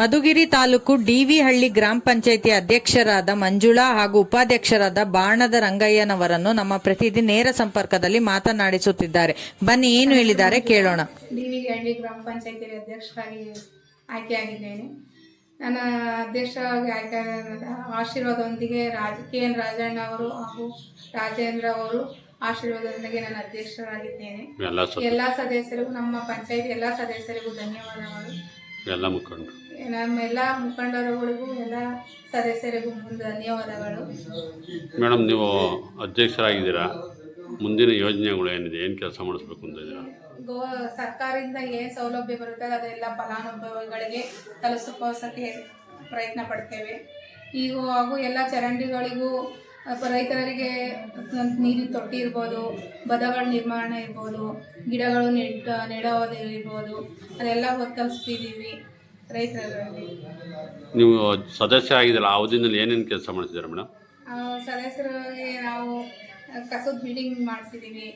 ಮಧುಗಿರಿ ತಾಲೂಕು ಡಿವಿಹಳ್ಳಿ ಗ್ರಾಮ ಪಂಚಾಯಿತಿ ಅಧ್ಯಕ್ಷರಾದ ಮಂಜುಳಾ ಹಾಗೂ ಉಪಾಧ್ಯಕ್ಷರಾದ ಬಾಣದ ರಂಗಯ್ಯನವರನ್ನು ನಮ್ಮ ಪ್ರತಿದಿನ ನೇರ ಸಂಪರ್ಕದಲ್ಲಿ ಮಾತನಾಡಿಸುತ್ತಿದ್ದಾರೆ. ಬನ್ನಿ ಏನು ಹೇಳಿದ್ದಾರೆ ಕೇಳೋಣ. ಡಿವಿಹಳ್ಳಿ ವಿ ಹಳ್ಳಿ ಗ್ರಾಮ ಪಂಚಾಯಿತಿ ಅಧ್ಯಕ್ಷರಾಗಿ ಆಯ್ಕೆಯಾಗಿದ್ದೇನೆ. ನನ್ನ ಅಧ್ಯಕ್ಷರಾಗಿ ಆಯ್ಕೆಯಾದ ಆಶೀರ್ವಾದದೊಂದಿಗೆ ರಾಜ ಕೆ ಎನ್ ರಾಜಣ್ಣ ಅವರು ಹಾಗೂ ರಾಜೇಂದ್ರ ಅವರು ಆಶೀರ್ವಾದದೊಂದಿಗೆ ನಾನು ಅಧ್ಯಕ್ಷರಾಗಿದ್ದೇನೆ. ಎಲ್ಲ ಸದಸ್ಯರಿಗೂ ನಮ್ಮ ಪಂಚಾಯತಿ ಎಲ್ಲ ಸದಸ್ಯರಿಗೂ ಧನ್ಯವಾದಗಳು. ಎಲ್ಲ ಮುಖಂಡರು. ನಮ್ಮ ಎಲ್ಲ ಮುಖಂಡರುಗಳಿಗೂ ಎಲ್ಲ ಸದಸ್ಯರಿಗೂ ಮುಂದೆ ಧನ್ಯವಾದಗಳು. ಮೇಡಮ್ ನೀವು ಅಧ್ಯಕ್ಷರಾಗಿದ್ದೀರಾ? ಮುಂದಿನ ಯೋಜನೆಗಳು ಏನಿದೆ? ಏನು ಕೆಲಸ ಮಾಡಿಸ್ಬೇಕು ಅಂತ ಇದ್ದೀರಾ? ಗೋ ಸರ್ಕಾರದಿಂದ ಏನು ಸೌಲಭ್ಯ ಬರುತ್ತೆ ಅದೆಲ್ಲ ಫಲಾನುಭವಿಗಳಿಗೆ ತಲುಪಿಸೋಸಕ್ಕೆ ಪ್ರಯತ್ನ ಪಡ್ತೇವೆ. ಈಗ ಹಾಗೂ ಎಲ್ಲ ಚರಂಡಿಗಳಿಗೂ ರೈತರಿಗೆ ನೀರಿನ ತೊಟ್ಟಿ ಇರ್ಬೋದು ಬದಗಳ ನಿರ್ಮಾಣ ಇರ್ಬೋದು ಗಿಡಗಳು ನೆಡೋದು ಇರ್ಬೋದು ಅದೆಲ್ಲ ತಲುಪಿಸ್ತಿದ್ದೀವಿ ರೈತರಲ್ಲಿ. ನೀವು ಸದಸ್ಯ ಆಗಿದ್ದಲ್ಲ ಆ ಅವಧಿನಲ್ಲಿ ಏನೇನು ಕೆಲಸ ಮಾಡ್ತಿದ್ದೀರಾ ಮೇಡಮ್? ಸದಸ್ಯರಿಗೆ ನಾವು ಕಸದ ಬಿಲ್ಡಿಂಗ್ ಮಾಡಿಸಿದ್ದೀವಿ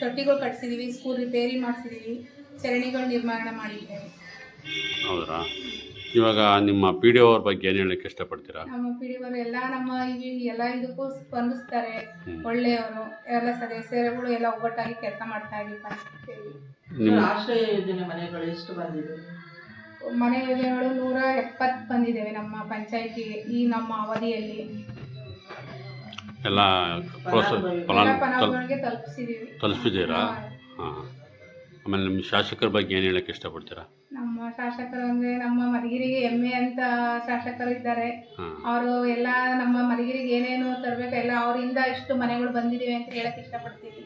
ತೊಟ್ಟಿಗಳು ಕಟ್ಸಿದ್ದೀವಿ ಸ್ಕೂಲ್ ರಿಪೇರಿ ಮಾಡಿಸಿದ್ದೀವಿ ಚರಣಿಗಳು ನಿರ್ಮಾಣ ಮಾಡಿದ್ದೇವೆ. ಹೌದಾ? ಇವಾಗ ನಿಮ್ಮ ಪಿ ಡಿ ಅವ್ರ ಬಗ್ಗೆ ಏನು ಹೇಳಕ್ಕೆ ಇಷ್ಟಪಡ್ತೀರಾ? ನಮ್ಮ ಪಿಡಿವರು ಎಲ್ಲ ನಮ್ಮ ಈ ಎಲ್ಲ ಇದಕ್ಕೂ ಸ್ಪಂದಿಸ್ತಾರೆ. ಒಳ್ಳೆಯವರು ಎಲ್ಲ ಸದಸ್ಯರುಗಳು ಎಲ್ಲ ಒಗ್ಗಟ್ಟಾಗಿ ಕೆಲಸ ಮಾಡ್ತಾ ಇದೀವಿ ಪಂಚಾಯ್ತಿಯಲ್ಲಿ. ನಿಮ್ಮ ಆಶ್ರಯ ಯೋಜನೆ ಮನೆಗಳು ಎಷ್ಟು ಬಂದಿದೆ? ಮನೆ ಯೋಜನೆಗಳು ನೂರ ಎಪ್ಪತ್ತು ಬಂದಿದ್ದೇವೆ ನಮ್ಮ ಪಂಚಾಯತಿ ಈ ನಮ್ಮ ಅವಧಿಯಲ್ಲಿ. ಎಲ್ಲ ಪ್ರೋತ್ಸಾಹ ಫಲಾನು ಫಲಾನುಭವಿಗಳಿಗೆ ತಲುಪಿಸಿದ್ದೀವಿ. ತಲುಪಿದ್ದೀರಾ ಹಾ. ಆಮೇಲೆ ನಿಮ್ಮ ಶಾಸಕರ ಬಗ್ಗೆ ಏನು ಹೇಳಕ್ಕೆ ಇಷ್ಟಪಡ್ತೀರಾ? ಶಾಸಕರು ಅಂದ್ರೆ ನಮ್ಮ ಮಧುಗಿರಿಗೆ ಹೆಮ್ಮೆ ಅಂತ ಶಾಸಕರು ಇದ್ದಾರೆ. ಅವರು ಎಲ್ಲ ನಮ್ಮ ಮಧುಗಿರಿಗೆ ಏನೇನು ತರಬೇಕು ಎಲ್ಲ ಅವರಿಂದ ಇಷ್ಟು ಮನೆಗಳು ಬಂದಿದ್ದೀವಿ ಅಂತ ಹೇಳಕ್ ಇಷ್ಟಪಡ್ತೀವಿ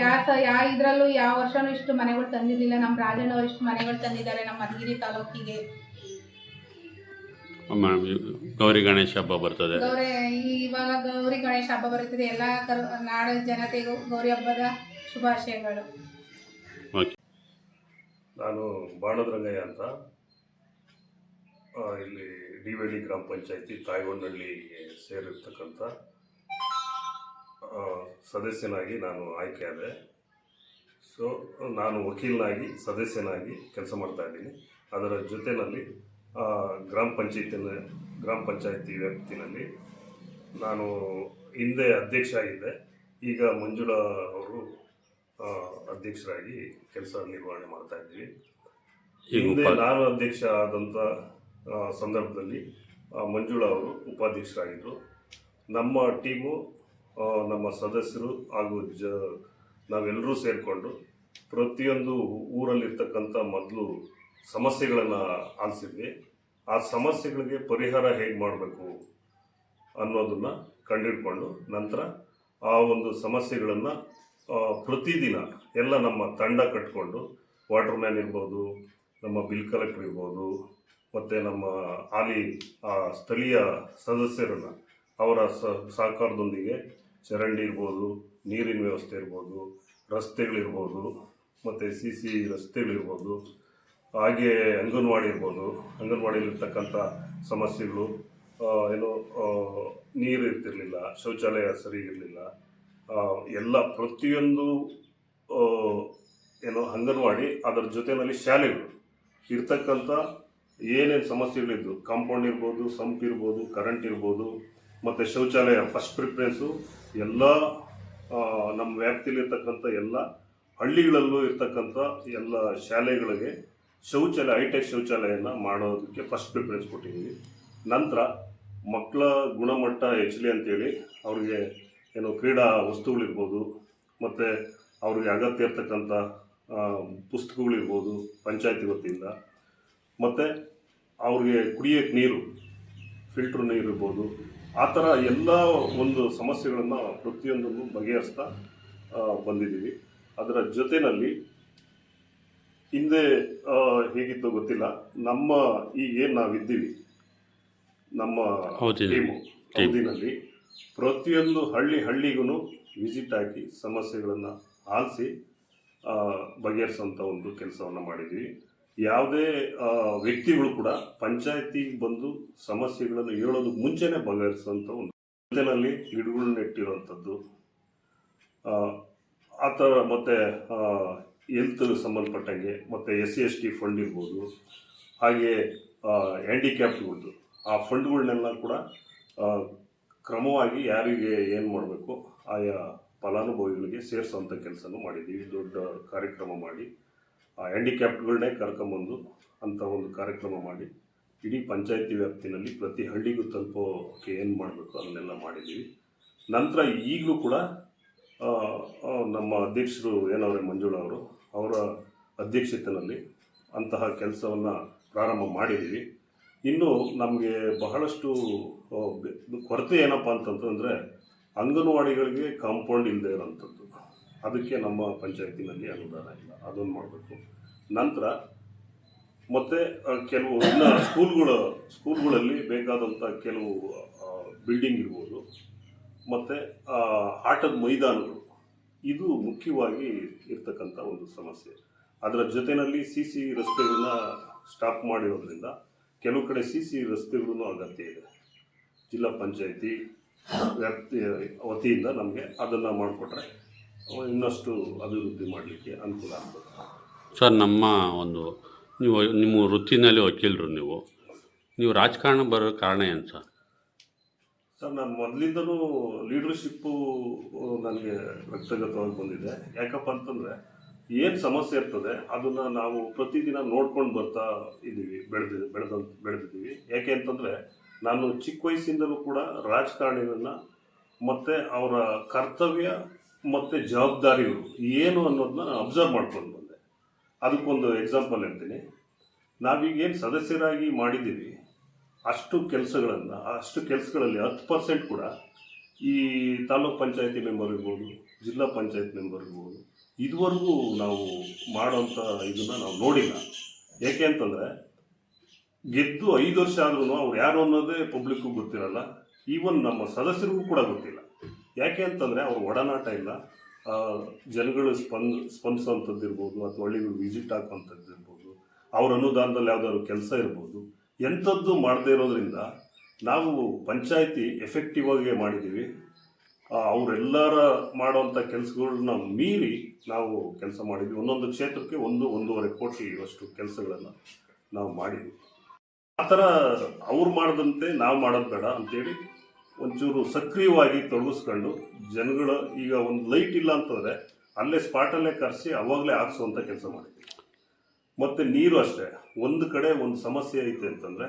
ಯಾವ ಸ ಯಾವ ಇದರಲ್ಲೂ ಯಾವ ವರ್ಷನೂ ಇಷ್ಟು ಮನೆಗಳು ತಂದಿರಲಿಲ್ಲ. ನಮ್ಮ ರಾಜಣ್ಣವ್ರು ಇಷ್ಟು ಮನೆಗಳು ತಂದಿದ್ದಾರೆ ನಮ್ಮ ಮಧುಗಿರಿ ತಾಲೂಕಿಗೆ. ಗೌರಿ ಗಣೇಶ ಹಬ್ಬ ಬರ್ತದೆ. ಗೌರಿ ಇವಾಗ ಗೌರಿ ಗಣೇಶ ಹಬ್ಬ ಬರ್ತದೆ ಎಲ್ಲ ಕರ್ ನಾಡ ಜನತೆಗೂ ಗೌರಿ ಹಬ್ಬದ ಶುಭಾಶಯಗಳು. ನಾನು ಬಾಣದ್ರಂಗಯ್ಯ ಅಂತ. ಇಲ್ಲಿ ಡಿವೇಳಿ ಗ್ರಾಮ ಪಂಚಾಯಿತಿ ತಾಯ್ಗೊಂಡಳ್ಳಿಗೆ ಸೇರಿರ್ತಕ್ಕಂಥ ಸದಸ್ಯನಾಗಿ ನಾನು ಆಯ್ಕೆಯಾದೆ ಸೊ ನಾನು ವಕೀಲನಾಗಿ, ಸದಸ್ಯನಾಗಿ ಕೆಲಸ ಮಾಡ್ತಾ ಇದ್ದೀನಿ. ಅದರ ಜೊತೆಯಲ್ಲಿ ಗ್ರಾಮ ಪಂಚಾಯತಿನ, ಗ್ರಾಮ ಪಂಚಾಯತಿ ವ್ಯಾಪ್ತಿನಲ್ಲಿ ನಾನು ಹಿಂದೆ ಅಧ್ಯಕ್ಷ ಆಗಿದ್ದೆ. ಈಗ ಮಂಜುಳಾ ಅವರು ಅಧ್ಯಕ್ಷರಾಗಿ ಕೆಲಸ ನಿರ್ವಹಣೆ ಮಾಡ್ತಾ ಇದ್ದೀವಿ ಹಿಂದೆ ನಾನು ಅಧ್ಯಕ್ಷ ಆದಂಥ ಸಂದರ್ಭದಲ್ಲಿ ಮಂಜುಳಾ ಅವರು ಉಪಾಧ್ಯಕ್ಷರಾಗಿದ್ದರು ನಮ್ಮ ಟೀಮು ನಮ್ಮ ಸದಸ್ಯರು ಹಾಗೂ ಜ ನಾವೆಲ್ಲರೂ ಸೇರಿಕೊಂಡು ಪ್ರತಿಯೊಂದು ಊರಲ್ಲಿರ್ತಕ್ಕಂಥ ಮೊದಲು ಸಮಸ್ಯೆಗಳನ್ನು ಆಲಿಸಿದ್ವಿ. ಆ ಸಮಸ್ಯೆಗಳಿಗೆ ಪರಿಹಾರ ಹೇಗೆ ಮಾಡಬೇಕು ಅನ್ನೋದನ್ನು ಕಂಡುಹಿಡ್ಕೊಂಡು ನಂತರ ಆ ಒಂದು ಸಮಸ್ಯೆಗಳನ್ನು ಪ್ರತಿದಿನ ಎಲ್ಲ ನಮ್ಮ ತಂಡ ಕಟ್ಕೊಂಡು ವಾಟರ್ ಮ್ಯಾನ್ ಇರ್ಬೋದು ನಮ್ಮ ಬಿಲ್ ಕಲೆಕ್ಟರ್ ಇರ್ಬೋದು ಮತ್ತು ನಮ್ಮ ಹಾಲಿ ಆ, ಸ್ಥಳೀಯ ಸದಸ್ಯರನ್ನು ಅವರ ಸಹಕಾರದೊಂದಿಗೆ ಚರಂಡಿ ಇರ್ಬೋದು ನೀರಿನ ವ್ಯವಸ್ಥೆ ಇರ್ಬೋದು ರಸ್ತೆಗಳಿರ್ಬೋದು ಮತ್ತು ಸಿ ಸಿ ರಸ್ತೆಗಳಿರ್ಬೋದು ಹಾಗೆ ಅಂಗನವಾಡಿ ಇರ್ಬೋದು ಅಂಗನವಾಡಿಯಲ್ಲಿರ್ತಕ್ಕಂಥ ಸಮಸ್ಯೆಗಳು ಏನು ನೀರು ಇರ್ತಿರಲಿಲ್ಲ ಶೌಚಾಲಯ ಸರಿ ಇರಲಿಲ್ಲ ಎಲ್ಲ ಪ್ರತಿಯೊಂದು ಏನೋ ಅಂಗನವಾಡಿ ಅದರ ಜೊತೆಯಲ್ಲಿ ಶಾಲೆಗಳು. ಇರ್ತಕ್ಕಂಥ ಏನೇನು ಸಮಸ್ಯೆಗಳಿದ್ದು ಕಾಂಪೌಂಡ್ ಇರ್ಬೋದು, ಸಂಪ್ ಇರ್ಬೋದು, ಕರೆಂಟ್ ಇರ್ಬೋದು, ಮತ್ತು ಶೌಚಾಲಯ ಫಸ್ಟ್ ಪ್ರಿಫರೆನ್ಸು ಎಲ್ಲ ನಮ್ಮ ವ್ಯಾಪ್ತಿಯಲ್ಲಿರ್ತಕ್ಕಂಥ ಎಲ್ಲ ಹಳ್ಳಿಗಳಲ್ಲೂ ಇರ್ತಕ್ಕಂಥ ಎಲ್ಲ ಶಾಲೆಗಳಿಗೆ ಶೌಚಾಲಯ, ಹೈಟೆಕ್ ಶೌಚಾಲಯನ ಮಾಡೋದಕ್ಕೆ ಫಸ್ಟ್ ಪ್ರಿಫರೆನ್ಸ್ ಕೊಟ್ಟಿದ್ದೀವಿ. ನಂತರ ಮಕ್ಕಳ ಗುಣಮಟ್ಟ ಹೆಚ್ಚಲಿ ಅಂತೇಳಿ ಅವ್ರಿಗೆ ಏನು ಕ್ರೀಡಾ ವಸ್ತುಗಳಿರ್ಬೋದು ಮತ್ತು ಅವ್ರಿಗೆ ಅಗತ್ಯ ಇರ್ತಕ್ಕಂಥ ಪುಸ್ತಕಗಳಿರ್ಬೋದು ಪಂಚಾಯತಿ ವತಿಯಿಂದ. ಮತ್ತು ಅವ್ರಿಗೆ ಕುಡಿಯೋಕ್ಕೆ ನೀರು ಫಿಲ್ಟ್ರ್ ನೀರು ಇರ್ಬೋದು. ಆ ಥರ ಎಲ್ಲ ಒಂದು ಸಮಸ್ಯೆಗಳನ್ನು ಪ್ರತಿಯೊಂದನ್ನು ಬಗೆಹರಿಸ್ತಾ ಬಂದಿದ್ದೀವಿ. ಅದರ ಜೊತೆಯಲ್ಲಿ ಹಿಂದೆ ಹೇಗಿತ್ತು ಗೊತ್ತಿಲ್ಲ. ನಮ್ಮ ಈಗ ಏನು ನಾವಿದ್ದೀವಿ ನಮ್ಮ. ಟೀಮು ಅವಧಿನಲ್ಲಿ ಪ್ರತಿಯೊಂದು ಹಳ್ಳಿ ಹಳ್ಳಿಗೂ ವಿಸಿಟ್ ಹಾಕಿ ಸಮಸ್ಯೆಗಳನ್ನು ಆಲಿಸಿ ಬಗೆಹರಿಸುವಂಥ ಒಂದು ಕೆಲಸವನ್ನು ಮಾಡಿದ್ವಿ. ಯಾವುದೇ ವ್ಯಕ್ತಿಗಳು ಕೂಡ ಪಂಚಾಯತಿಗೆ ಬಂದು ಸಮಸ್ಯೆಗಳನ್ನು ಹೇಳೋದು ಮುಂಚೆನೇ ಬಗೆಹರಿಸುವಂಥ ಒಂದು ಜೊತೆಯಲ್ಲಿ ಗಿಡಗಳನ್ನ ನೆಟ್ಟಿರುವಂಥದ್ದು ಆ, ಥರ ಮತ್ತು ಹೆಲ್ತ್ ಸಂಬಂಧಪಟ್ಟಂಗೆ ಮತ್ತು S C S T fund ಇರ್ಬೋದು ಹಾಗೆ ಹ್ಯಾಂಡಿಕ್ಯಾಪ್ಟ್ಗಳದ್ದು ಆ ಫಂಡ್ಗಳನ್ನೆಲ್ಲ ಕೂಡ ಕ್ರಮವಾಗಿ ಯಾರಿಗೆ ಏನು ಮಾಡಬೇಕು, ಆಯಾ ಫಲಾನುಭವಿಗಳಿಗೆ ಸೇರಿಸುವಂಥ ಕೆಲಸನೂ ಮಾಡಿದ್ದೀವಿ. ದೊಡ್ಡ ಕಾರ್ಯಕ್ರಮ ಮಾಡಿ, ಆ ಹ್ಯಾಂಡಿಕ್ಯಾಪ್ಟ್ಗಳನ್ನೇ ಕರ್ಕೊಂಬಂದು ಅಂಥ ಒಂದು ಕಾರ್ಯಕ್ರಮ ಮಾಡಿ, ಇಡೀ ಪಂಚಾಯತಿ ವ್ಯಾಪ್ತಿನಲ್ಲಿ ಪ್ರತಿ ಹಳ್ಳಿಗೂ ತಲುಪೋಕೆ ಏನು ಮಾಡಬೇಕು ಅದನ್ನೆಲ್ಲ ಮಾಡಿದ್ದೀವಿ. ನಂತರ ಈಗಲೂ ಕೂಡ ನಮ್ಮ ಅಧ್ಯಕ್ಷರು ಏನವ್ರೆ ಮಂಜುಳಾ ಅವರು, ಅವರ ಅಧ್ಯಕ್ಷತೆಯಲ್ಲಿ ಅಂತಹ ಕೆಲಸವನ್ನು ಪ್ರಾರಂಭ ಮಾಡಿದ್ದೀವಿ. ಇನ್ನು ನಮಗೆ ಬಹಳಷ್ಟು ಕೊರತೆ ಏನಪ್ಪ ಅಂತಂತಂದರೆ ಅಂಗನವಾಡಿಗಳಿಗೆ ಕಾಂಪೌಂಡ್ ಇಲ್ಲದೆ ಇರೋಂಥದ್ದು. ಅದಕ್ಕೆ ನಮ್ಮ ಪಂಚಾಯತಿನಲ್ಲಿ ಅನುದಾನ ಇಲ್ಲ. ಅದೊಂದು ಮಾಡಬೇಕು. ನಂತರ ಮತ್ತು ಕೆಲವು ಇನ್ನು ಸ್ಕೂಲ್ಗಳು, ಸ್ಕೂಲ್ಗಳಲ್ಲಿ ಬೇಕಾದಂಥ ಕೆಲವು ಬಿಲ್ಡಿಂಗ್ ಇರ್ಬೋದು. ಮತ್ತು ಆಟದ ಮೈದಾನಗಳು. ಇದು ಮುಖ್ಯವಾಗಿ ಇರ್ತಕ್ಕಂಥ ಒಂದು ಸಮಸ್ಯೆ. ಅದರ ಜೊತೆಯಲ್ಲಿ ಸಿ ಸಿ ರಸ್ತೆಗಳನ್ನ ಸ್ಟಾಪ್ ಮಾಡಿರೋದ್ರಿಂದ ಕೆಲವು ಕಡೆ ಸಿ ಸಿ ರಸ್ತೆಗಳೂ ಅಗತ್ಯ ಇದೆ. ಜಿಲ್ಲಾ ಪಂಚಾಯಿತಿ ವ್ಯಾಪ್ತಿ ವತಿಯಿಂದ ನಮಗೆ ಅದನ್ನು ಮಾಡಿಕೊಟ್ರೆ ಇನ್ನಷ್ಟು ಅಭಿವೃದ್ಧಿ ಮಾಡಲಿಕ್ಕೆ ಅನುಕೂಲ ಆಗ್ತದೆ. ಸರ್ ನಮ್ಮ ಒಂದು ನೀವು ನಿಮ್ಮ ವೃತ್ತಿನಲ್ಲಿ ವಕೀಲರು ನೀವು ನೀವು ರಾಜಕಾರಣ ಬರೋ ಕಾರಣ ಏನು ಸರ್? ಸರ್ ನಾನು ಮೊದಲಿಂದಲೂ ಲೀಡರ್ಶಿಪ್ಪು ನನಗೆ ವ್ಯಕ್ತಿಗತವಾಗಿ ಬಂದಿದೆ. ಯಾಕಪ್ಪ ಅಂತಂದರೆ ಏನು ಸಮಸ್ಯೆ ಇರ್ತದೆ, ಅದನ್ನು ನಾವು ಪ್ರತಿದಿನ ನೋಡ್ಕೊಂಡು ಬರ್ತಾ ಇದ್ದೀವಿ, ಬೆಳೆದ ಬೆಳೆದ, ಬೆಳೆದಿದ್ದೀವಿ. ಯಾಕೆ ಅಂತಂದರೆ, ನಾನು ಚಿಕ್ಕ ವಯಸ್ಸಿಂದಲೂ ಕೂಡ ರಾಜಕಾರಣಿಗಳನ್ನ ಮತ್ತೆ ಅವರ ಕರ್ತವ್ಯ ಮತ್ತು ಜವಾಬ್ದಾರಿಗಳು ಏನು ಅನ್ನೋದನ್ನ ನಾನು ಅಬ್ಸರ್ವ್ ಮಾಡ್ಕೊಂಡು ಬಂದೆ. ಅದಕ್ಕೊಂದು ಎಕ್ಸಾಂಪಲ್ ಹೇಳ್ತೀನಿ. ನಾವೀಗೇನು ಸದಸ್ಯರಾಗಿ ಮಾಡಿದ್ದೀವಿ, ಅಷ್ಟು ಕೆಲಸಗಳನ್ನು, ಅಷ್ಟು ಕೆಲಸಗಳಲ್ಲಿ ಹತ್ತು ಪರ್ಸೆಂಟ್ ಕೂಡ ಈ ತಾಲೂಕ್ ಪಂಚಾಯತಿ ಮೆಂಬರ್ ಇರ್ಬೋದು, ಜಿಲ್ಲಾ ಪಂಚಾಯತ್ ಮೆಂಬರ್ ಇರ್ಬೋದು ಇದುವರೆಗೂ ನಾವು ಮಾಡೋಂಥ ಇದನ್ನು ನಾವು ನೋಡಿಲ್ಲ. ಯಾಕೆ ಅಂತಂದರೆ, ಗೆದ್ದು ಐದು ವರ್ಷ ಆದ್ರೂ ಅವ್ರು ಯಾರು ಅನ್ನೋದೇ ಪಬ್ಲಿಕ್ಕು ಗೊತ್ತಿರಲ್ಲ. ಈವನ್ ನಮ್ಮ ಸದಸ್ಯರಿಗೂ ಕೂಡ ಗೊತ್ತಿಲ್ಲ. ಯಾಕೆ ಅಂತಂದರೆ, ಅವ್ರ ಒಡನಾಟ ಇಲ್ಲ. ಜನಗಳು ಸ್ಪಂದ, ಸ್ಪಂದಿಸುವಂಥದ್ದು ಇರ್ಬೋದು, ಅಥವಾ ಹಳ್ಳಿಗಳು ವಿಸಿಟ್ ಹಾಕುವಂಥದ್ದು ಇರ್ಬೋದು, ಅವ್ರ ಅನುದಾನದಲ್ಲಿ ಯಾವುದಾದ್ರು ಕೆಲಸ ಇರ್ಬೋದು, ಎಂಥದ್ದು ಮಾಡದೇ ಇರೋದ್ರಿಂದ ನಾವು ಪಂಚಾಯಿತಿ ಎಫೆಕ್ಟಿವ್ ಆಗಿ ಮಾಡಿದ್ದೀವಿ. ಅವರೆಲ್ಲರ ಮಾಡುವಂಥ ಕೆಲಸಗಳನ್ನ ಮೀರಿ ನಾವು ಕೆಲಸ ಮಾಡಿದ್ವಿ. ಒಂದೊಂದು ಕ್ಷೇತ್ರಕ್ಕೆ ಒಂದು, ಒಂದೂವರೆ ಕೋಟಿ ಅಷ್ಟು ಕೆಲಸಗಳನ್ನು ನಾವು ಮಾಡಿದ್ವಿ. ಆ ಥರ ಅವ್ರು ಮಾಡದಂತೆ ನಾವು ಮಾಡೋದು ಬೇಡ ಅಂತೇಳಿ ಒಂಚೂರು ಸಕ್ರಿಯವಾಗಿ ತೊಡಗಿಸ್ಕೊಂಡು ಜನಗಳು ಈಗ ಒಂದು ಲೈಟ್ ಇಲ್ಲ ಅಂತಂದರೆ ಅಲ್ಲೇ ಸ್ಪಾಟಲ್ಲೇ ಕರೆಸಿ ಅವಾಗಲೇ ಹಾಕ್ಸುವಂಥ ಕೆಲಸ ಮಾಡಿದ್ವಿ. ಮತ್ತು ನೀರು ಅಷ್ಟೇ. ಒಂದು ಕಡೆ ಒಂದು ಸಮಸ್ಯೆ ಐತೆ ಅಂತಂದರೆ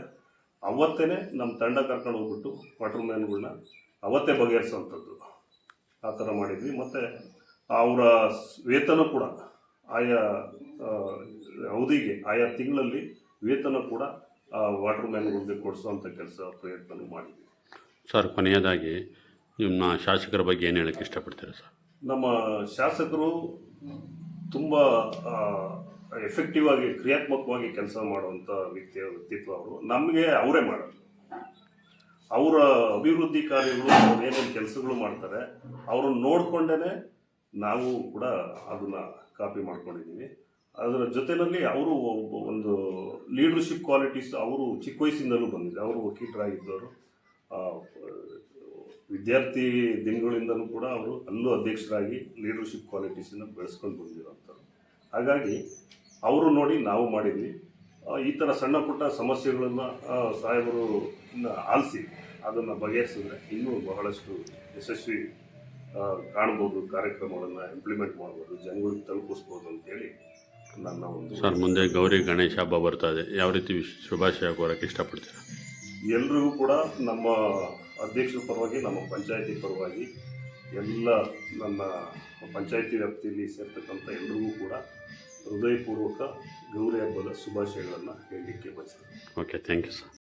ಅವತ್ತೇ ನಮ್ಮ ತಂಡ ಕರ್ಕೊಂಡು ಹೋಗ್ಬಿಟ್ಟು ವಾಟರ್ ಮ್ಯಾನ್ಗಳನ್ನ ಅವತ್ತೇ ಬಗೆಹರಿಸೋವಂಥದ್ದು ಆ ಥರ ಮಾಡಿದ್ವಿ. ಮತ್ತು ಅವರ ವೇತನ ಕೂಡ ಆಯಾ ಅವಧಿಗೆ ಆಯಾ ತಿಂಗಳಲ್ಲಿ ವೇತನ ಕೂಡ ವಾಟರ್ ಮ್ಯಾನ್ಗಳಿಗೆ ಕೊಡಿಸುವಂಥ ಕೆಲಸ ಪ್ರಯತ್ನ ಮಾಡಿದ್ವಿ. ಸರ್ ಕೊನೆಯದಾಗಿ ನಿಮ್ಮ ಶಾಸಕರ ಬಗ್ಗೆ ಏನು ಹೇಳಕ್ಕೆ ಇಷ್ಟಪಡ್ತೀರಾ ಸರ್? ನಮ್ಮ ಶಾಸಕರು ತುಂಬ ಎಫೆಕ್ಟಿವ್ ಆಗಿ ಕ್ರಿಯಾತ್ಮಕವಾಗಿ ಕೆಲಸ ಮಾಡುವಂಥ ವ್ಯಕ್ತಿಯ ವ್ಯಕ್ತಿತ್ವ ಅವರು. ನಮಗೆ ಅವರೇ ಮಾಡೋದು. ಅವರ ಅಭಿವೃದ್ಧಿ ಕಾರ್ಯಗಳು ಏನೇನು ಕೆಲಸಗಳು ಮಾಡ್ತಾರೆ, ಅವ್ರನ್ನ ನೋಡಿಕೊಂಡೇ ನಾವು ಕೂಡ ಅದನ್ನು ಕಾಪಿ ಮಾಡ್ಕೊಂಡಿದ್ದೀವಿ. ಅದರ ಜೊತೆಯಲ್ಲಿ ಅವರು ಒಂದು ಲೀಡರ್ಶಿಪ್ ಕ್ವಾಲಿಟೀಸ್ ಅವರು ಚಿಕ್ಕ ವಯಸ್ಸಿಂದಲೂ ಬಂದಿದೆ. ಅವರು ವಕೀಲರಾಗಿದ್ದವರು. ವಿದ್ಯಾರ್ಥಿ ದಿನಗಳಿಂದಲೂ ಕೂಡ ಅವರು ಅಲ್ಲೂ ಅಧ್ಯಕ್ಷರಾಗಿ ಲೀಡರ್ಶಿಪ್ ಕ್ವಾಲಿಟೀಸನ್ನು ಬೆಳೆಸ್ಕೊಂಡು ಬಂದಿರೋಂಥವ್ರು. ಹಾಗಾಗಿ ಅವರು ನೋಡಿ ನಾವು ಮಾಡಿದ್ವಿ. ಈ ಥರ ಸಣ್ಣ ಪುಟ್ಟ ಸಮಸ್ಯೆಗಳನ್ನು ಸಾಹೇಬರು ಆಲಿಸಿ. ಅದನ್ನು ಬಗೆಹರಿಸಿದ್ರೆ ಇನ್ನೂ ಬಹಳಷ್ಟು ಯಶಸ್ವಿ ಕಾಣ್ಬೋದು ಕಾರ್ಯಕ್ರಮಗಳನ್ನು ಇಂಪ್ಲಿಮೆಂಟ್ ಮಾಡ್ಬೋದು ಜನಗಳಿಗೆ ತಲುಪಿಸ್ಬೋದು ಅಂತೇಳಿ ನನ್ನ ಒಂದು ಸರ್ ಮುಂದೆ ಗೌರಿ ಗಣೇಶ ಹಬ್ಬ ಬರ್ತಾ ಇದೆ. ಯಾವ ರೀತಿ ಶುಭಾಶಯ ಕೋರಕ್ಕೆ ಇಷ್ಟಪಡ್ತೀರಾ? ಎಲ್ರಿಗೂ ಕೂಡ ನಮ್ಮ ಅಧ್ಯಕ್ಷರ ಪರವಾಗಿ ನಮ್ಮ ಪಂಚಾಯತಿ ಪರವಾಗಿ ಎಲ್ಲ ನನ್ನ ಪಂಚಾಯತಿ ವ್ಯಾಪ್ತಿಯಲ್ಲಿ ಸೇರ್ತಕ್ಕಂಥ ಎಲ್ರಿಗೂ ಕೂಡ ಹೃದಯಪೂರ್ವಕ ಗೌರಿ ಹಬ್ಬದ ಶುಭಾಶಯಗಳನ್ನು ಹೇಳಲಿಕ್ಕೆ ಬಯಸ್ತೇನೆ. Okay thank you sir